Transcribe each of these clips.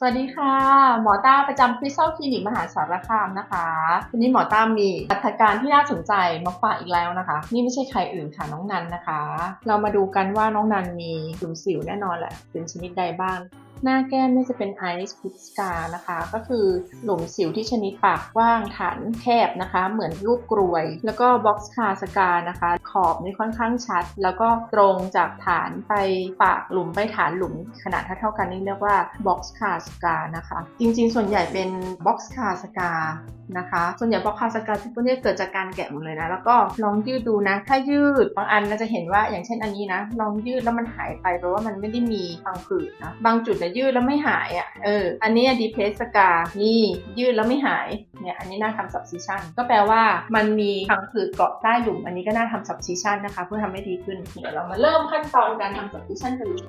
สวัสดีค่ะ หมอต้าประจำคริสตัลคลินิกมหาสารคามนะคะวันนี้หมอต้ามีอัตการที่น่าสนใจมาฝากอีกแล้วนะคะ นี่ไม่ใช่ใครอื่นค่ะน้องนันนะคะ เรามาดูกันว่าน้องนันมีหลุมสิวแน่นอนแหละเป็นชนิดใดบ้าง หน้าแก้มนี่จะเป็นไอซ์พิสกานะคะ ก็คือหลุมสิวที่ชนิดปากกว้างฐานแคบนะคะ เหมือนรูปกรวย แล้วก็บ็อกซ์คาสกานะคะ ขอบนี่ค่อนข้างชัด แล้วก็ตรงจากฐานไปปากหลุมไปฐานหลุมขนาดเท่าๆกันนี่เรียกว่าบ็อกซ์คาสกานะคะ จริงๆ ส่วนใหญ่เป็นบ็อกซ์คาสกา นะคะ ส่วนใหญ่บ็อกคาสกาที่พวกนี้เกิดจากการแกะหมดเลยนะ แล้วก็ลองยืดดูนะ ถ้ายืดบางอันเราจะเห็นว่าอย่างเช่นอันนี้นะ ลองยืดแล้วมันหายไปแปลว่ามันไม่ได้มีพังผืดนะ บางจุดเนี่ยยืดแล้วไม่หายอะ เออ อันนี้ดีเพสสกา นี่ยืดแล้วไม่หาย เนี่ย อันนี้น่าทำ subcision ก็แปลว่ามันมีพังผืดเกาะใต้หลุม อันนี้ก็น่าทำ subcision นะคะ เพื่อทำให้ดีขึ้น เดี๋ยวเรามาเริ่มขั้นตอนการทำ subcision กันเลย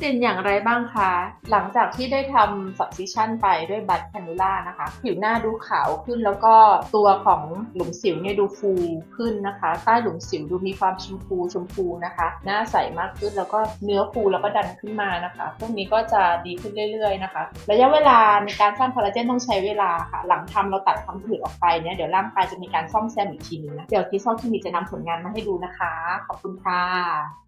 เด่นอย่างไรบ้างคะ หลังจากที่ได้ทำ subcision ไปด้วยบัตแคนูล่านะคะ ผิวหน้าดูขาวขึ้นแล้วก็ตัวของหลุมสิวเนี่ยดูฟูขึ้นนะคะ ใต้หลุมสิวดูมีความชมพูชมพูนะคะ หน้าใสมากขึ้นแล้วก็เนื้อฟูแล้วก็ดันขึ้นมานะคะ พวกนี้ก็จะดีขึ้นเรื่อยๆนะคะ ระยะเวลาในการสร้างคอลลาเจนต้องใช้เวลาค่ะ หลังทำเราตัดความผืดออกไปเนี่ยเดี๋ยวร่างกายจะมีการซ่อมแซมอีกทีนึงนะ เดี๋ยวที่ซ่อมที่มีจะนำผลงานมาให้ดูนะคะ ขอบคุณค่ะ